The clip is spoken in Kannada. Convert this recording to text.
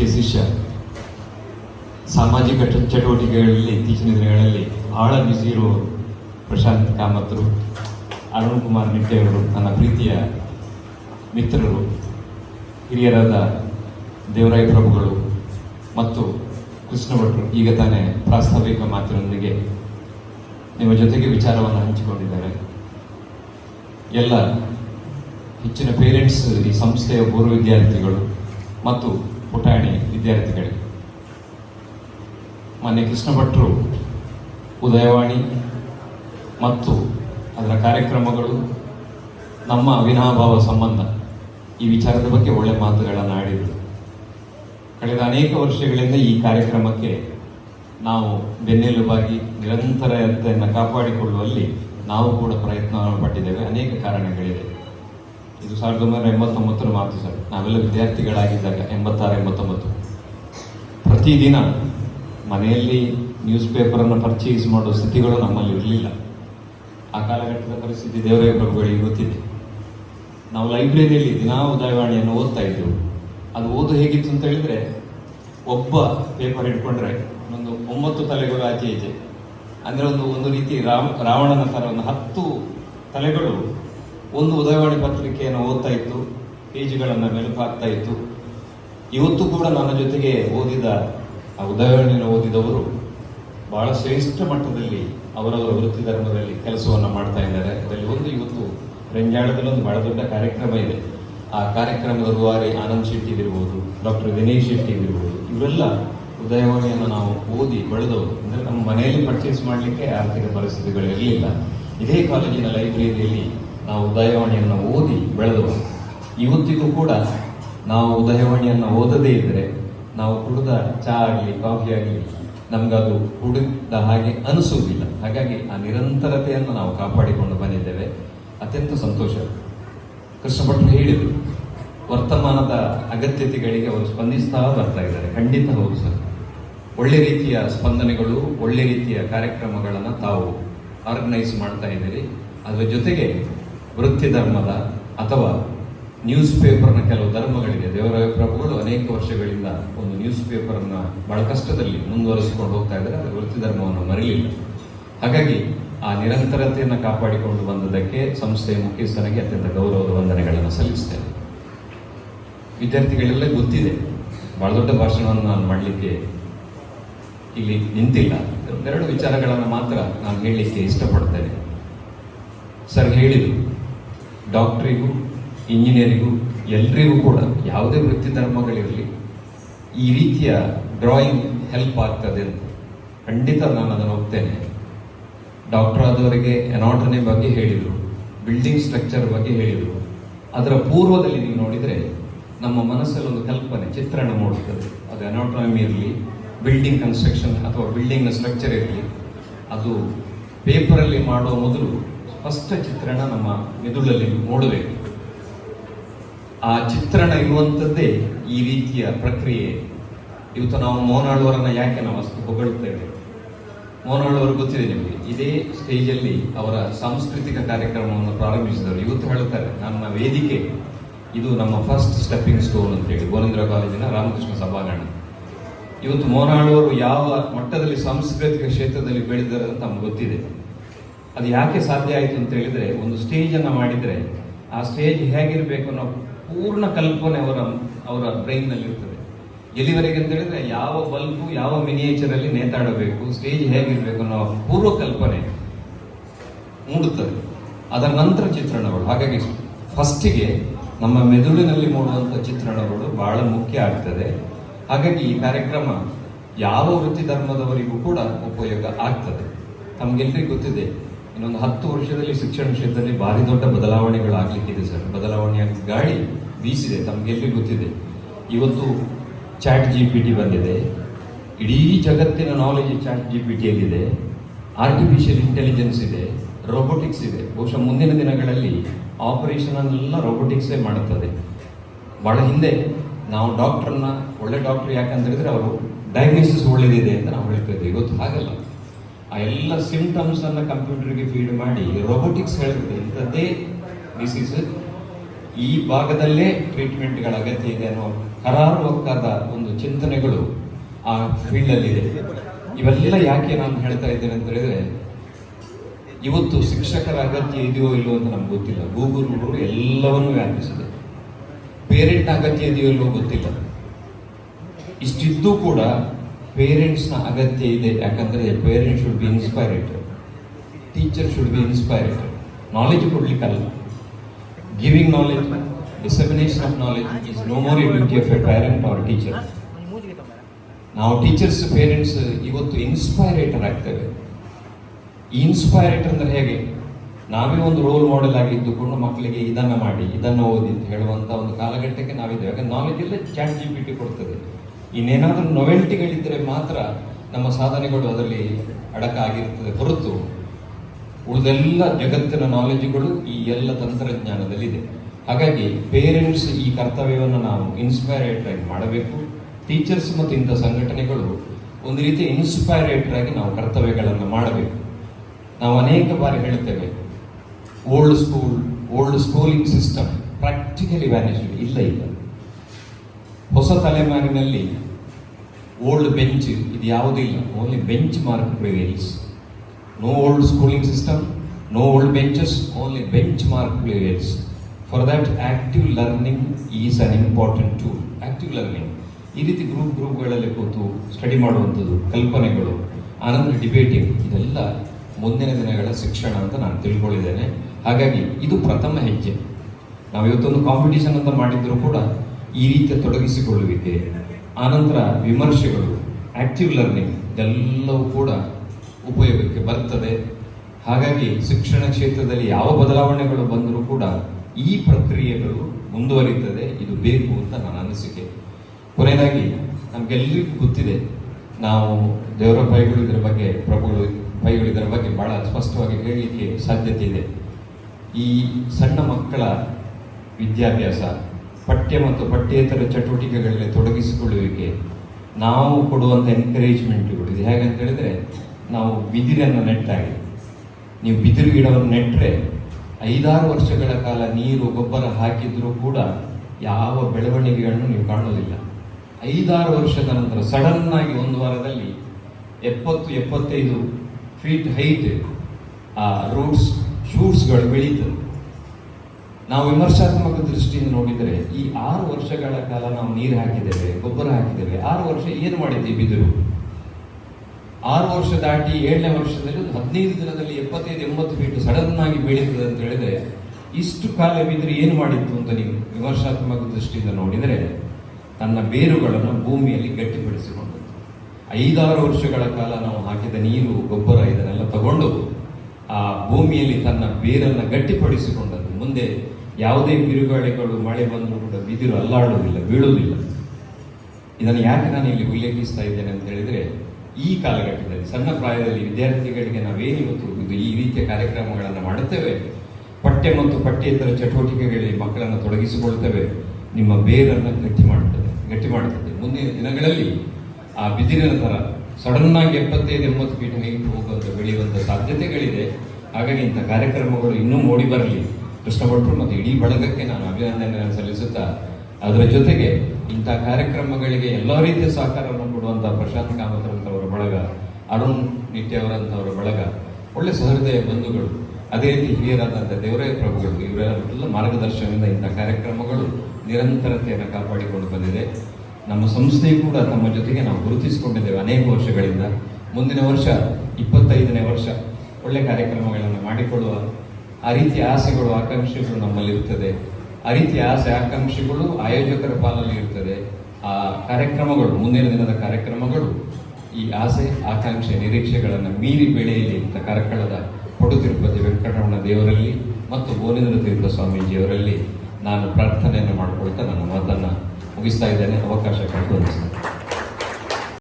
ಪ್ರೀತಿಯ ಶಿಷ್ಯ ಸಾಮಾಜಿಕ ಚಟುವಟಿಕೆಗಳಲ್ಲಿ, ಇತ್ತೀಚಿನ ದಿನಗಳಲ್ಲಿ ಬಹಳ ಬ್ಯುಸಿ ಇರುವ ಪ್ರಶಾಂತ್ ಕಾಮತ್ರು ಅರುಣ್ ಕುಮಾರ್ ನಿಟ್ಟೆಯವರು ನನ್ನ ಪ್ರೀತಿಯ ಮಿತ್ರರು, ಹಿರಿಯರಾದ ದೇವರಾಯ ಪ್ರಭುಗಳು ಮತ್ತು ಕೃಷ್ಣ ಭಟ್ರು, ಈಗ ತಾನೇ ಪ್ರಾಸ್ತಾವಿಕ ಮಾತಿನೊಂದಿಗೆ ನಿಮ್ಮ ಜೊತೆಗೆ ವಿಚಾರವನ್ನು ಹಂಚಿಕೊಂಡಿದ್ದಾರೆ. ಎಲ್ಲ ಹೆಚ್ಚಿನ ಪೇರೆಂಟ್ಸ್ ಈ ಸಂಸ್ಥೆಯ ಪೂರ್ವ ವಿದ್ಯಾರ್ಥಿಗಳು ಮತ್ತು ಪುಟಾಣಿ ವಿದ್ಯಾರ್ಥಿಗಳಿಗೆ. ಮಾನ್ಯ ಕೃಷ್ಣ ಭಟ್ರು, ಉದಯವಾಣಿ ಮತ್ತು ಅದರ ಕಾರ್ಯಕ್ರಮಗಳು ನಮ್ಮ ಅವಿನಾಭಾವ ಸಂಬಂಧ ಈ ವಿಚಾರದ ಬಗ್ಗೆ ಒಳ್ಳೆ ಮಾತುಗಳನ್ನು ಆಡಿದರು ಕಳೆದ ಅನೇಕ ವರ್ಷಗಳಿಂದ ಈ ಕಾರ್ಯಕ್ರಮಕ್ಕೆ ನಾವು ಬೆನ್ನೆಲುಬಾಗಿ ನಿರಂತರತೆಯನ್ನು ಕಾಪಾಡಿಕೊಳ್ಳುವಲ್ಲಿ ನಾವು ಕೂಡ ಪ್ರಯತ್ನವನ್ನು ಪಟ್ಟಿದ್ದೇವೆ. ಅನೇಕ ಕಾರಣಗಳಿವೆ. ಇದು ಸಾವಿರದ ಒಂಬೈನೂರ ಎಂಬತ್ತೊಂಬತ್ತರ ಮಾತು ಸರ್. ನಾವೆಲ್ಲ ವಿದ್ಯಾರ್ಥಿಗಳಾಗಿದ್ದಾಗ ಎಂಬತ್ತಾರು, ಎಂಬತ್ತೊಂಬತ್ತು. ಪ್ರತಿದಿನ ಮನೆಯಲ್ಲಿ ನ್ಯೂಸ್ ಪೇಪರನ್ನು ಪರ್ಚೇಸ್ ಮಾಡುವ ಸ್ಥಿತಿಗಳು ನಮ್ಮಲ್ಲಿ ಇರಲಿಲ್ಲ ಆ ಕಾಲಘಟ್ಟದ ಪರಿಸ್ಥಿತಿ ದೇವರೇ ಪ್ರಭುಗಳಿಗೆ ಗೊತ್ತಿದೆ. ನಾವು ಲೈಬ್ರರಿಯಲ್ಲಿ ದಿನಾ ಉದಯವಾಣಿಯನ್ನು ಓದ್ತಾ ಇದ್ದೆವು. ಅದು ಓದು ಹೇಗಿತ್ತು ಅಂತ ಹೇಳಿದ್ರೆ, ಒಬ್ಬ ಪೇಪರ್ ಹಿಡ್ಕೊಂಡ್ರೆ ಒಂದು ಒಂಬತ್ತು ತಲೆಗಳು ಆಚೆ ಈಚೆ. ಅಂದರೆ ಒಂದು ಒಂದು ರೀತಿ ರಾಮ, ರಾವಣನ ಥರ ಒಂದು ಹತ್ತು ತಲೆಗಳು ಒಂದು ಉದಯವಾಣಿ ಪತ್ರಿಕೆಯನ್ನು ಓದ್ತಾ ಇತ್ತು, ಪೇಜ್ಗಳನ್ನು ಮೆಲುಕು ಹಾಕ್ತಾ ಇತ್ತು. ಇವತ್ತು ಕೂಡ ನನ್ನ ಜೊತೆಗೆ ಓದಿದ ಆ ಉದಯವಾಣಿಯನ್ನು ಓದಿದವರು ಬಹಳ ಶ್ರೇಷ್ಠ ಮಟ್ಟದಲ್ಲಿ ಅವರವರ ವೃತ್ತಿ ಧರ್ಮದಲ್ಲಿ ಕೆಲಸವನ್ನು ಮಾಡ್ತಾ ಇದ್ದಾರೆ. ಅದರಲ್ಲಿ ಒಂದು ಇವತ್ತು ರಂಜಾಳದಲ್ಲಿ ಒಂದು ಬಹಳ ದೊಡ್ಡ ಕಾರ್ಯಕ್ರಮ ಇದೆ. ಆ ಕಾರ್ಯಕ್ರಮದ ರೂವಾರಿ ಆನಂದ್ ಶೆಟ್ಟಿ ಇರ್ಬೋದು ಡಾಕ್ಟರ್ ದಿನೇಶ್ ಶೆಟ್ಟಿ ಇರ್ಬೋದು ಇವರೆಲ್ಲ ಉದಯವಾಣಿಯನ್ನು ನಾವು ಓದಿ ಬೆಳೆದವರು. ಅಂದರೆ ನಮ್ಮ ಮನೆಯಲ್ಲಿ ಪರ್ಚೇಸ್ ಮಾಡಲಿಕ್ಕೆ ಆರ್ಥಿಕ ಪರಿಸ್ಥಿತಿಗಳು ಇರಲಿಲ್ಲ. ಇದೇ ಕಾಲೇಜಿನ ಲೈಬ್ರರಿಯಲ್ಲಿ ನಾವು ಉದಯವಾಣಿಯನ್ನು ಓದಿ ಬೆಳೆದವರು. ಇವತ್ತಿಗೂ ಕೂಡ ನಾವು ಉದಯವಾಣಿಯನ್ನು ಓದದೇ ಇದ್ದರೆ ನಾವು ಕುಡಿದ ಚಹಾ ಆಗಲಿ ಕಾಫಿ ಆಗಲಿ, ನಮಗದು ಕುಡಿದ ಹಾಗೆ ಅನಿಸುವುದಿಲ್ಲ. ಹಾಗಾಗಿ ಆ ನಿರಂತರತೆಯನ್ನು ನಾವು ಕಾಪಾಡಿಕೊಂಡು ಬಂದಿದ್ದೇವೆ. ಅತ್ಯಂತ ಸಂತೋಷ. ಕೃಷ್ಣಭಟ್ರು ಹೇಳಿದರು, ವರ್ತಮಾನದ ಅಗತ್ಯತೆಗಳಿಗೆ ಅವರು ಸ್ಪಂದಿಸ್ತಾ ಬರ್ತಾ ಇದ್ದಾರೆ. ಖಂಡಿತ ಹೌದು ಸರ್. ಒಳ್ಳೆ ರೀತಿಯ ಸ್ಪಂದನೆಗಳು, ಒಳ್ಳೆ ರೀತಿಯ ಕಾರ್ಯಕ್ರಮಗಳನ್ನು ತಾವು ಆರ್ಗನೈಸ್ ಮಾಡ್ತಾ ಇದ್ದೀರಿ. ಅದರ ಜೊತೆಗೆ ವೃತ್ತಿ ಧರ್ಮದ ಅಥವಾ ನ್ಯೂಸ್ ಪೇಪರ್ನ ಕೆಲವು ಧರ್ಮಗಳಿಗೆ ದೇವರಾಯ ಪ್ರಭುಗಳು ಅನೇಕ ವರ್ಷಗಳಿಂದ ಒಂದು ನ್ಯೂಸ್ ಪೇಪರನ್ನು ಬಹಳ ಕಷ್ಟದಲ್ಲಿ ಮುಂದುವರಿಸಿಕೊಂಡು ಹೋಗ್ತಾ ಇದ್ದಾರೆ. ಅದು ವೃತ್ತಿ ಧರ್ಮವನ್ನು ಮರೀಲಿಲ್ಲ. ಹಾಗಾಗಿ ಆ ನಿರಂತರತೆಯನ್ನು ಕಾಪಾಡಿಕೊಂಡು ಬಂದದಕ್ಕೆ ಸಂಸ್ಥೆಯ ಮುಖ್ಯಸ್ಥನಿಗೆ ಅತ್ಯಂತ ಗೌರವದ ವಂದನೆಗಳನ್ನು ಸಲ್ಲಿಸ್ತೇನೆ. ವಿದ್ಯಾರ್ಥಿಗಳೆಲ್ಲ ಗೊತ್ತಿದೆ. ಬಹಳ ದೊಡ್ಡ ಭಾಷಣವನ್ನು ನಾನು ಮಾಡಲಿಕ್ಕೆ ಇಲ್ಲಿ ನಿಂತಿಲ್ಲ. ಎರಡು ವಿಚಾರಗಳನ್ನು ಮಾತ್ರ ನಾನು ಹೇಳಲಿಕ್ಕೆ ಇಷ್ಟಪಡ್ತೇನೆ. ಸರ್ ಹೇಳಿದರು ಡಾಕ್ಟ್ರಿಗೂ, ಇಂಜಿನಿಯರಿಗೂ, ಎಲ್ರಿಗೂ ಕೂಡ ಯಾವುದೇ ವೃತ್ತಿ ಧರ್ಮಗಳಿರಲಿ, ಈ ರೀತಿಯ ಡ್ರಾಯಿಂಗ್ ಹೆಲ್ಪ್ ಆಗ್ತದೆ ಅಂತ ಖಂಡಿತ ನಾನು ಅದನ್ನು ಒಪ್ತೇನೆ. ಡಾಕ್ಟರ್ ಆದವರಿಗೆ ಎನಾಟಮಿ ಬಗ್ಗೆ ಹೇಳಿದರು ಬಿಲ್ಡಿಂಗ್ ಸ್ಟ್ರಕ್ಚರ್ ಬಗ್ಗೆ ಹೇಳಿದರು. ಅದರ ಪೂರ್ವದಲ್ಲಿ ನೀವು ನೋಡಿದರೆ ನಮ್ಮ ಮನಸ್ಸಲ್ಲಿ ಒಂದು ಕಲ್ಪನೆ, ಚಿತ್ರಣ ಮೂಡುತ್ತದೆ ಅದು ಎನಾಟಮಿ ಇರಲಿ ಬಿಲ್ಡಿಂಗ್ ಕನ್ಸ್ಟ್ರಕ್ಷನ್ ಅಥವಾ ಬಿಲ್ಡಿಂಗ್ನ ಸ್ಟ್ರಕ್ಚರ್ ಇರಲಿ, ಅದು ಪೇಪರಲ್ಲಿ ಮಾಡುವ ಮೊದಲು ಸ್ಪಷ್ಟ ಚಿತ್ರಣ ನಮ್ಮ ಮೆದುಳಲ್ಲಿ ಮೂಡಬೇಕು ಆ ಚಿತ್ರಣ ಇರುವಂಥದ್ದೇ ಈ ರೀತಿಯ ಪ್ರಕ್ರಿಯೆ. ಇವತ್ತು ನಾವು ಮೋನಾಳ್ವರನ್ನ ಯಾಕೆ ನಾವು ಅಷ್ಟು ಹೊಗಳುತ್ತೇವೆ ಮೋನಾಳ್ವರು ಗೊತ್ತಿದೆ ನಿಮಗೆ, ಇದೇ ಸ್ಟೇಜಲ್ಲಿ ಅವರ ಸಾಂಸ್ಕೃತಿಕ ಕಾರ್ಯಕ್ರಮವನ್ನು ಪ್ರಾರಂಭಿಸಿದರು ಇವತ್ತು ಹೇಳುತ್ತಾರೆ ನಮ್ಮ ವೇದಿಕೆ, ಇದು ನಮ್ಮ ಫಸ್ಟ್ ಸ್ಟೆಪ್ಪಿಂಗ್ ಸ್ಟೋನ್ ಅಂತ ಹೇಳಿ ಗೋವಿಂದ್ರ ಕಾಲೇಜಿನ ರಾಮಕೃಷ್ಣ ಸಭಾಂಗಣ. ಇವತ್ತು ಮೋನಾಳ್ವರು ಯಾವ ಮಟ್ಟದಲ್ಲಿ ಸಾಂಸ್ಕೃತಿಕ ಕ್ಷೇತ್ರದಲ್ಲಿ ಬೆಳೆದಿದ್ದಾರೆ ಅಂತ ನಮ್ಗೆ ಗೊತ್ತಿದೆ. ಅದು ಯಾಕೆ ಸಾಧ್ಯ ಆಯಿತು ಅಂತ ಹೇಳಿದರೆ, ಒಂದು ಸ್ಟೇಜನ್ನು ಮಾಡಿದರೆ, ಆ ಸ್ಟೇಜ್ ಹೇಗಿರಬೇಕು ಅನ್ನೋ ಪೂರ್ಣ ಕಲ್ಪನೆ ಅವರ ಅವರ ಬ್ರೈನ್ನಲ್ಲಿ ಇರ್ತದೆ ಎಲ್ಲಿವರೆಗೆ ಅಂತ ಹೇಳಿದ್ರೆ, ಯಾವ ಬಲ್ಬು ಯಾವ ಮಿನಿಯೇಚರಲ್ಲಿ ನೇತಾಡಬೇಕು ಸ್ಟೇಜ್ ಹೇಗಿರಬೇಕು ಅನ್ನೋ ಪೂರ್ವ ಕಲ್ಪನೆ ಮೂಡುತ್ತದೆ. ಅದರ ನಂತರ ಚಿತ್ರಣಗಳು. ಹಾಗಾಗಿ ಫಸ್ಟಿಗೆ ನಮ್ಮ ಮೆದುಳಿನಲ್ಲಿ ಮೂಡುವಂಥ ಚಿತ್ರಣಗಳು ಬಹಳ ಮುಖ್ಯ ಆಗ್ತದೆ. ಹಾಗಾಗಿ ಈ ಕಾರ್ಯಕ್ರಮ ಯಾವ ವೃತ್ತಿ ಧರ್ಮದವರಿಗೂ ಕೂಡ ಉಪಯೋಗ ಆಗ್ತದೆ. ತಮಗೆಲ್ಲರಿಗೂ ಗೊತ್ತಿದೆ ಇನ್ನೊಂದು ಹತ್ತು ವರ್ಷದಲ್ಲಿ ಶಿಕ್ಷಣ ಕ್ಷೇತ್ರದಲ್ಲಿ ಭಾರಿ ದೊಡ್ಡ ಬದಲಾವಣೆಗಳಾಗಲಿಕ್ಕಿದೆ ಸರ್. ಬದಲಾವಣೆಯ ಗಾಳಿ ಬೀಸಿದೆ ತಮ್ಗೆಲ್ರಿಗೂ ಗೊತ್ತಿದೆ? ಇವತ್ತು ಚಾಟ್ ಜಿ ಪಿ ಟಿ ಬಂದಿದೆ. ಇಡೀ ಜಗತ್ತಿನ ನಾಲೆಜ್ ಚಾಟ್ ಜಿ ಪಿ ಟಿಯಲ್ಲಿದೆ ಆರ್ಟಿಫಿಷಿಯಲ್ ಇಂಟೆಲಿಜೆನ್ಸ್ ಇದೆ ರೋಬೋಟಿಕ್ಸ್ ಇದೆ. ಬಹುಶಃ ಮುಂದಿನ ದಿನಗಳಲ್ಲಿ ಆಪರೇಷನ್ ರೊಬೊಟಿಕ್ಸೇ ಮಾಡುತ್ತದೆ. ಬಹಳ ಹಿಂದೆ ನಾವು ಡಾಕ್ಟ್ರನ್ನ ಒಳ್ಳೆ ಡಾಕ್ಟರ್ ಯಾಕಂತ ಹೇಳಿದ್ರೆ ಅವರು ಡಯಾಗ್ನೋಸಿಸ್ ಒಳ್ಳೇದಿದೆ ಅಂತ ನಾವು ಹೇಳ್ತಿದ್ವಿ ಇವತ್ತು ಹಾಗಲ್ಲ. ಆ ಎಲ್ಲ ಸಿಂಟಮ್ಸ್ ಅನ್ನ ಕಂಪ್ಯೂಟರ್ಗೆ ಫೀಡ್ ಮಾಡಿ ರೋಬೋಟಿಕ್ಸ್ ಹೇಳುತ್ತೆ. ಇಂಥದ್ದೇ ಡಿಸೀಸ್ ಈ ಭಾಗದಲ್ಲೇ ಟ್ರೀಟ್ಮೆಂಟ್ಗಳ ಅಗತ್ಯ ಇದೆ ಅನ್ನೋ ಕರಾರುವಕ್ಕಾದ ಒಂದು ಚಿಂತನೆಗಳು ಆ ಫೀಲ್ಡಲ್ಲಿದೆ ಇವೆಲ್ಲ ಯಾಕೆ ನಾನು ಹೇಳ್ತಾ ಇದ್ದೇನೆ ಅಂತ ಹೇಳಿದ್ರೆ, ಇವತ್ತು ಶಿಕ್ಷಕರ ಅಗತ್ಯ ಇದೆಯೋ ಇಲ್ಲೋ ಅಂತ ನಮ್ಗೆ ಗೊತ್ತಿಲ್ಲ. ಗೂಗಲ್ ಎಲ್ಲವನ್ನೂ ವ್ಯಾಪಿಸಿದೆ. ಪೇರೆಂಟ್ ಅಗತ್ಯ ಇದೆಯೋ ಇಲ್ಲೋ ಗೊತ್ತಿಲ್ಲ. ಇಷ್ಟಿದ್ದು ಕೂಡ ಪೇರೆಂಟ್ಸ್ನ ಅಗತ್ಯ ಇದೆ. ಯಾಕಂದ್ರೆ parents should be inspired teacher should be inspirator knowledge ಕೊಡಲಿಕ್ಕಲ್ಲ. Giving knowledge dissemination of knowledge is no more duty of a parent or teacher ನಾವು ಟೀಚರ್ಸ್ ಪೇರೆಂಟ್ಸ್ ಇವತ್ತು ಇನ್ಸ್ಪೈರೇಟರ್ ಆಗ್ತೇವೆ. ಇನ್ಸ್ಪೈರೇಟರ್ ಅಂದ್ರೆ ಹೇಗೆ? ನಾವೇ ಒಂದು ರೋಲ್ ಮಾಡೆಲ್ ಆಗಿ ಇದ್ದುಕೊಂಡು ಮಕ್ಕಳಿಗೆ ಇದನ್ನ ಮಾಡಿ, ಇದನ್ನ ಓದಿ ಅಂತ ಹೇಳುವಂತ ಒಂದು ಕಾಲಘಟ್ಟಕ್ಕೆ ನಾವಿದ್ದೇವೆ. ಯಾಕಂದ್ರೆ ನಾಲೆಜ್ ಇಲ್ಲ ಚಾಟ್ ಜಿ ಪಿ ಟಿ ಕೊಡ್ತದೆ. ಇನ್ನೇನಾದ್ರೂ ನೊವೆಲ್ಟಿಗಳಿದ್ದರೆ ಮಾತ್ರ ನಮ್ಮ ಸಾಧನೆಗಳು ಅದರಲ್ಲಿ ಅಡಕ ಆಗಿರ್ತದೆ ಹೊರತು ಉಳಿದೆಲ್ಲ ಜಗತ್ತಿನ ನಾಲೆಜ್ಗಳು ಈ ಎಲ್ಲ ತಂತ್ರಜ್ಞಾನದಲ್ಲಿದೆ. ಹಾಗಾಗಿ ಪೇರೆಂಟ್ಸ್ ಈ ಕರ್ತವ್ಯವನ್ನು ನಾವು ಇನ್ಸ್ಪೈರೇಟ್ ಆಗಿ ಮಾಡಬೇಕು. ಟೀಚರ್ಸ್ ಮತ್ತು ಇಂಥ ಸಂಘಟನೆಗಳು ಒಂದು ರೀತಿ ಇನ್ಸ್ಪೈರೇಟರ್ ಆಗಿ ನಾವು ಕರ್ತವ್ಯಗಳನ್ನು ಮಾಡಬೇಕು. ನಾವು ಅನೇಕ ಬಾರಿ ಹೇಳ್ತೇವೆ old school old schooling system practically ವ್ಯಾನೇಜ್ ಇಲ್ಲ ಇಲ್ಲ. ಹೊಸ ತಲೆಮಾರಿನಲ್ಲಿ ಓಲ್ಡ್ ಬೆಂಚ್ ಇದು ಯಾವುದೂ ಇಲ್ಲ. Only benchmark prevails no old schooling system no old benches only benchmark prevails for that active learning is an important tool active learning ಈ ರೀತಿ ಗ್ರೂಪ್ ಗ್ರೂಪ್ಗಳಲ್ಲಿ ಕೂತು ಸ್ಟಡಿ ಮಾಡುವಂಥದ್ದು, ಕಲ್ಪನೆಗಳು ಆನಂತರ ಡಿಬೇಟಿಂಗ್ ಇದೆಲ್ಲ ಮುಂದಿನ ದಿನಗಳ ಶಿಕ್ಷಣ ಅಂತ ನಾನು ತಿಳ್ಕೊಂಡಿದ್ದೇನೆ. ಹಾಗಾಗಿ ಇದು ಪ್ರಥಮ ಹೆಜ್ಜೆ. ನಾವು ಇವತ್ತೊಂದು ಕಾಂಪಿಟೇಷನ್ ಅಂತ ಮಾಡಿದ್ರು ಕೂಡ ಈ ರೀತಿಯ ತೊಡಗಿಸಿಕೊಳ್ಳುವಿಕೆ. ಆನಂತರ ವಿಮರ್ಶೆಗಳು ಆಕ್ಟಿವ್ ಲರ್ನಿಂಗ್ ಇದೆಲ್ಲವೂ ಕೂಡ ಉಪಯೋಗಕ್ಕೆ ಬರ್ತದೆ. ಹಾಗಾಗಿ ಶಿಕ್ಷಣ ಕ್ಷೇತ್ರದಲ್ಲಿ ಯಾವ ಬದಲಾವಣೆಗಳು ಬಂದರೂ ಕೂಡ ಈ ಪ್ರಕ್ರಿಯೆಗಳು ಮುಂದುವರಿತದೆ. ಇದು ಬೇಕು ಅಂತ ನನ್ನ ಅನಿಸಿಕೆ. ಕೊನೆಯದಾಗಿ ನಮಗೆಲ್ಲರಿಗೂ ಗೊತ್ತಿದೆ, ನಾವು ದೇವರ ಪೈಗಳು ಇದರ ಬಗ್ಗೆ, ಪ್ರಭುಗಳು ಪೈಗಳು ಇದರ ಬಗ್ಗೆ ಬಹಳ ಸ್ಪಷ್ಟವಾಗಿ ಹೇಳಲಿಕ್ಕೆ ಸಾಧ್ಯತೆ ಇದೆ. ಈ ಸಣ್ಣ ಮಕ್ಕಳ ವಿದ್ಯಾಭ್ಯಾಸ ಪಠ್ಯ ಮತ್ತು ಪಠ್ಯೇತರ ಚಟುವಟಿಕೆಗಳಲ್ಲಿ ತೊಡಗಿಸಿಕೊಳ್ಳುವಿಕೆ, ನಾವು ಕೊಡುವಂಥ ಎನ್ಕರೇಜ್ಮೆಂಟ್ಗಳು ಇದು ಹೇಗಂತ ಹೇಳಿದ್ರೆ, ನಾವು ಬಿದಿರನ್ನು ನೆಟ್ಟಾಗಿ ನೀವು ಬಿದಿರು ಗಿಡವನ್ನು ನೆಟ್ಟರೆ ಐದಾರು ವರ್ಷಗಳ ಕಾಲ ನೀರು, ಗೊಬ್ಬರ ಹಾಕಿದರೂ ಕೂಡ ಯಾವ ಬೆಳವಣಿಗೆಗಳನ್ನು ನೀವು ಕಾಣೋದಿಲ್ಲ ಐದಾರು ವರ್ಷದ ನಂತರ ಸಡನ್ನಾಗಿ ಒಂದು ವಾರದಲ್ಲಿ ಎಪ್ಪತ್ತು, ಎಪ್ಪತ್ತೈದು ಫೀಟ್ ಹೈಟ್ ಆ ರೂಟ್ಸ್ ಶೂಟ್ಸ್ಗಳು ಬೆಳೀತದೆ. ನಾವು ವಿಮರ್ಶಾತ್ಮಕ ದೃಷ್ಟಿಯಿಂದ ನೋಡಿದರೆ, ಈ ಆರು ವರ್ಷಗಳ ಕಾಲ ನಾವು ನೀರು ಹಾಕಿದ್ದೇವೆ, ಗೊಬ್ಬರ ಹಾಕಿದ್ದೇವೆ. ಆರು ವರ್ಷ ಏನು ಮಾಡಿದ್ದೀವಿ ಬಿದಿರು? ಆರು ವರ್ಷ ದಾಟಿ ಏಳನೇ ವರ್ಷದಲ್ಲಿ ಹದಿನೈದು ದಿನದಲ್ಲಿ ಎಪ್ಪತ್ತೈದು, ಎಂಬತ್ತು ಫೀಟ್ ಸಡನ್ ಆಗಿ ಬೆಳೀತದೆ ಅಂತ ಹೇಳಿದ್ರೆ, ಇಷ್ಟು ಕಾಲ ಬಿದಿರು ಏನು ಮಾಡಿತ್ತು ಅಂತ ನೀವು ವಿಮರ್ಶಾತ್ಮಕ ದೃಷ್ಟಿಯಿಂದ ನೋಡಿದರೆ, ತನ್ನ ಬೇರುಗಳನ್ನು ಭೂಮಿಯಲ್ಲಿ ಗಟ್ಟಿಪಡಿಸಿಕೊಂಡು, ಐದಾರು ವರ್ಷಗಳ ಕಾಲ ನಾವು ಹಾಕಿದ ನೀರು, ಗೊಬ್ಬರ ಇದನ್ನೆಲ್ಲ ತಗೊಂಡು, ಆ ಭೂಮಿಯಲ್ಲಿ ತನ್ನ ಬೇರನ್ನು ಗಟ್ಟಿಪಡಿಸಿಕೊಂಡದ್ದು. ಮುಂದೆ ಯಾವುದೇ ಬಿರುಗಾಳಿಗಳು ಮಳೆ ಬಂದರೂ ಕೂಡ ಬಿದಿರು ಅಲ್ಲಾಡುವುದಿಲ್ಲ, ಬೀಳುವುದಿಲ್ಲ. ಇದನ್ನು ಯಾಕೆ ನಾನು ಇಲ್ಲಿ ಉಲ್ಲೇಖಿಸ್ತಾ ಇದ್ದೇನೆ ಅಂತ ಹೇಳಿದರೆ, ಈ ಕಾಲಘಟ್ಟದಲ್ಲಿ, ಸಣ್ಣ ಪ್ರಾಯದಲ್ಲಿ ವಿದ್ಯಾರ್ಥಿಗಳಿಗೆ ನಾವೇನು ಇವತ್ತು ಈ ರೀತಿಯ ಕಾರ್ಯಕ್ರಮಗಳನ್ನು ಮಾಡುತ್ತೇವೆ? ಪಠ್ಯ ಮತ್ತು ಪಠ್ಯೇತರ ಚಟುವಟಿಕೆಗಳಲ್ಲಿ ಮಕ್ಕಳನ್ನು ತೊಡಗಿಸಿಕೊಳ್ತೇವೆ, ನಿಮ್ಮ ಬೇರನ್ನು ಗಟ್ಟಿ ಮಾಡುತ್ತದೆ ಗಟ್ಟಿ ಮಾಡುತ್ತದೆ. ಮುಂದಿನ ದಿನಗಳಲ್ಲಿ ಆ ಬಿದಿರಿನ ಥರ ಸಡನ್ನಾಗಿ ಎಪ್ಪತ್ತೈದು, ಎಂಬತ್ತು ಫೀಟ್ ಹೈಟ್ ಹೋಗುವಂಥ ಬೆಳೆಯುವಂಥ ಸಾಧ್ಯತೆಗಳಿದೆ. ಹಾಗಾಗಿ ಇಂಥ ಕಾರ್ಯಕ್ರಮಗಳು ಇನ್ನೂ ಮೂಡಿ ಬರಲಿ. ಕೃಷ್ಣ ಭಟ್ರು ಮತ್ತು ಇಡೀ ಬಳಗಕ್ಕೆ ನಾನು ಅಭಿನಂದನೆಯನ್ನು ಸಲ್ಲಿಸುತ್ತಾ ಅದರ ಜೊತೆಗೆ ಇಂಥ ಕಾರ್ಯಕ್ರಮಗಳಿಗೆ ಎಲ್ಲ ರೀತಿಯ ಸಹಕಾರವನ್ನು ಕೊಡುವಂಥ ಪ್ರಶಾಂತ್ ಕಾಮತ್ ಅವರ ಬಳಗ, ಅರುಣ್ ನಿತ್ಯ ಅವರಂಥವರ ಬಳಗ, ಒಳ್ಳೆ ಸಹೃದಯ ಬಂಧುಗಳು, ಅದೇ ರೀತಿ ಹಿರಿಯರಾದಂಥ ದೇವರಾಯ ಪ್ರಭುಗಳು, ಇವರೆಲ್ಲ ಮಾರ್ಗದರ್ಶನದಿಂದ ಇಂಥ ಕಾರ್ಯಕ್ರಮಗಳು ನಿರಂತರತೆಯನ್ನು ಕಾಪಾಡಿಕೊಂಡು ಬಂದಿದೆ. ನಮ್ಮ ಸಂಸ್ಥೆ ಕೂಡ ತಮ್ಮ ಜೊತೆಗೆ ನಾವು ಗುರುತಿಸಿಕೊಂಡಿದ್ದೇವೆ ಅನೇಕ ವರ್ಷಗಳಿಂದ. ಮುಂದಿನ ವರ್ಷ ಇಪ್ಪತ್ತೈದನೇ ವರ್ಷ. ಒಳ್ಳೆ ಕಾರ್ಯಕ್ರಮಗಳನ್ನು ಮಾಡಿಕೊಳ್ಳುವ ಆ ರೀತಿಯ ಆಸೆಗಳು, ಆಕಾಂಕ್ಷೆಗಳು ನಮ್ಮಲ್ಲಿ ಇರ್ತದೆ ಆ ರೀತಿಯ ಆಸೆ, ಆಕಾಂಕ್ಷೆಗಳು ಆಯೋಜಕರ ಪಾಲಲ್ಲಿ ಇರ್ತದೆ. ಆ ಕಾರ್ಯಕ್ರಮಗಳು, ಮುಂದಿನ ದಿನದ ಕಾರ್ಯಕ್ರಮಗಳು ಈ ಆಸೆ, ಆಕಾಂಕ್ಷೆ, ನಿರೀಕ್ಷೆಗಳನ್ನು ಮೀರಿ ಬೆಳೆಯಲಿ ಅಂತ ಕರಕಳದ ಕೊಡುತಿರುಪತಿ ವೆಂಕಟರಮಣ ದೇವರಲ್ಲಿ ಮತ್ತು ಗೋವಿಂದ ತೀರ್ಥ ಸ್ವಾಮೀಜಿಯವರಲ್ಲಿ ನಾನು ಪ್ರಾರ್ಥನೆಯನ್ನು ಮಾಡಿಕೊಳ್ತಾ ನನ್ನ ಮಾತನ್ನು ಮುಗಿಸ್ತಾ ಇದ್ದೇನೆ. ಅವಕಾಶ ಅನಿಸ್ತೇನೆ